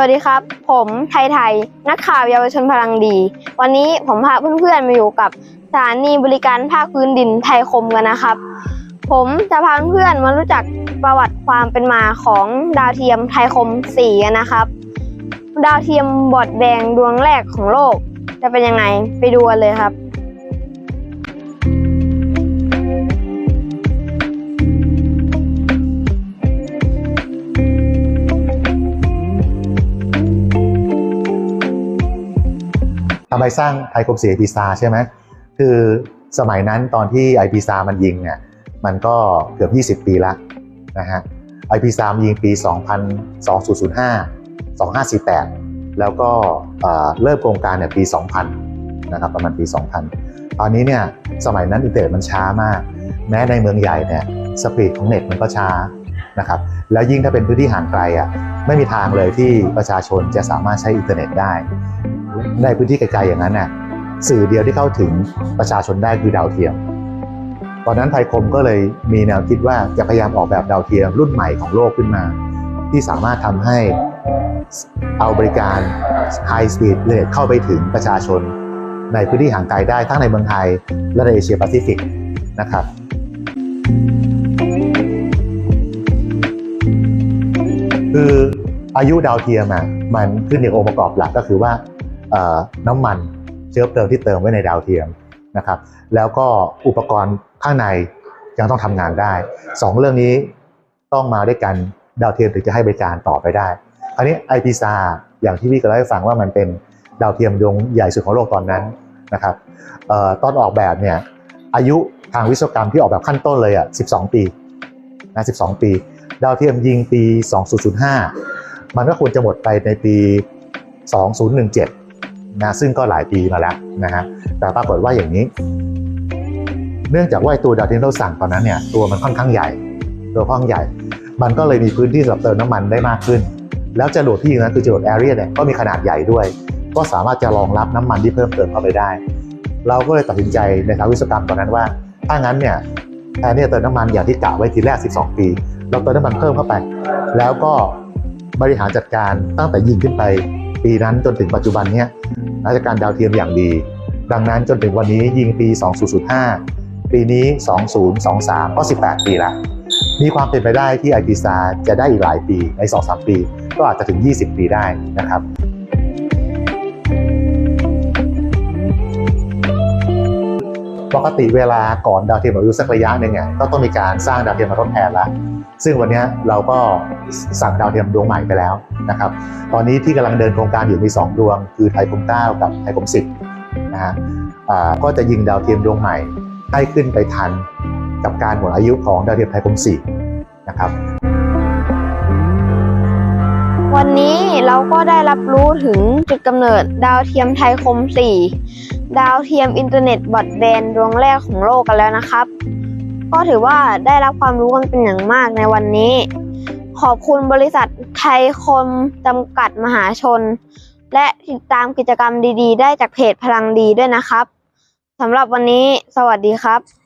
สวัสดีครับ ผมไทยไทย นักข่าวเยาวชนพลังดี วันนี้ผมพาเพื่อนๆมาอยู่กับสถานีบริการภาคพื้นดินไทยคมกันนะครับ ผมจะพาเพื่อนๆมารู้จักประวัติความเป็นมาของดาวเทียมไทยคม4กันนะครับ ดาวเทียมบอดแดงดวงแรกของโลก จะเป็นยังไงไปดูกันเลยครับ ทำไมสร้างไทยคมศรีไอพีซาใช่ไหมคือสมัยนั้นตอนที่ไอพีซามันยิงเนี่ยมันก็เกือบ 20 ปีล้วนะฮะไอพีซามนยิงปี 2000 2005 2548 แล้วก็เอ่อเริ่มโครงการเนี่ยปี 2000 นะครับประมาณปี 2000 ตอนนี้เนี่ยสมัยนั้นอินเทอร์เน็ตมันช้ามาก แม้ในเมืองใหญ่เนี่ยสปีดของเน็ตมันก็ช้านะครับแล้วยิ่งถ้าเป็นพื้นที่ห่างไกลอะไม่มีทางเลยที่ประชาชนจะสามารถใช้อินเทอร์เน็ตได้ ในพื้นที่ไกลๆอย่างนั้นน่ะสื่อเดียวที่เข้าถึงประชาชนได้คือดาวเทียม ตอนนั้นไทยคมก็เลยมีแนวคิดว่าจะพยายามออกแบบดาวเทียมรุ่นใหม่ของโลกขึ้นมา ที่สามารถทำให้เอาบริการ High Speed เ t เข้าไปถึงประชาชน ในพื้นที่ห่างไกลได้ทั้งในเมืองไทย และในเอเชียแปซิฟิกนะครับคืออายุดาวเทียมอะมันขึ้นอยู่องค์ประกอบหลักก็คือว่า น้ำมันเชื้อเพลิงที่เติมไว้ในดาวเทียมนะครับ แล้วก็อุปกรณ์ข้างในยังต้องทำงานได้สองเรื่องนี้ต้องมาด้วยกันดาวเทียมถึงจะให้บริการต่อไปได้คราวนี้ไอพีซาอย่างที่พี่ก็เล่าให้ฟังว่ามันเป็นดาวเทียมดวงใหญ่สุดของโลกตอนนั้นนะครับออตอนออกแบบเนี่ยอายุทางวิศวกรรมที่ออกแบบขั้นต้นเลยอะ 12 ปีนะ 12 ปี ดาวเทียมยิงปี 2005 มันก็ควรจะหมดไปในปี 2017 นะซึ่งก็หลายปีมาแล้วนะฮะแต่ปรากฏว่าอย่างนี้ เนื่องจากว่าตัวดาวเทียมเราสั่งตอนนั้นเนี่ยตัวมันค่อนข้างใหญ่ ตัวค่อนข้างใหญ่ มันก็เลยมีพื้นที่สำหรับเติมน้ำมันได้มากขึ้น แล้วจรวดที่ยิงนั้นคือจรวดแอเรียเนี่ยก็มีขนาดใหญ่ด้วย ก็สามารถจะรองรับน้ำมันที่เพิ่มเติมเข้าไปได้ เราก็เลยตัดสินใจในทางวิศวกรรมตอนนั้นว่าถ้างั้นเนี่ยแทนที่จะเติมน้ำมันอย่างที่กะไว้ทีแรก 12 ปี เราเติมน้ำมันเพิ่มเข้าไป แล้วก็บริหารจัดการตั้งแต่ยิงขึ้นไปปีนั้นจนถึงปัจจุบันเนี่ย ราชการดาวเทียมอย่างดี ดังนั้นจนถึงวันนี้ยิงปี 2005 ปีนี้ 2023 ก็ 18 ปีแล้วมีความเป็นไปได้ที่ไอพีซาจะได้อีกหลายปีใน 2-3 ปี ก็อาจจะถึง 20 ปีได้นะครับ ปกติเวลาก่อนดาวเทียมอายุสักระยะหนึ่งเนี่ยก็ต้องมีการสร้างดาวเทียมมาทดแทนแล้วซึ่งวันนี้เราก็สั่งดาวเทียมดวงใหม่ไปแล้วนะครับตอนนี้ที่กำลังเดินโครงการอยู่มี 2 ดวง คือไทยคม9กับไทยคม10นะฮะก็จะยิงดาวเทียมดวงใหม่ให้ขึ้นไปทันกับการหมดอายุของดาวเทียมไทยคม4นะครับ วันนี้เราก็ได้รับรู้ถึงจุดกำเนิดดาวเทียมไทยคม 4 ดาวเทียมอินเทอร์เน็ตบอดแบนดวงแรกของโลกกันแล้วนะครับ ก็ถือว่าได้รับความรู้กันเป็นอย่างมากในวันนี้ ขอบคุณบริษัทไทยคมจำกัดมหาชน และติดตามกิจกรรมดีๆ ได้จากเพจพลังดีด้วยนะครับสำหรับวันนี้ สวัสดีครับ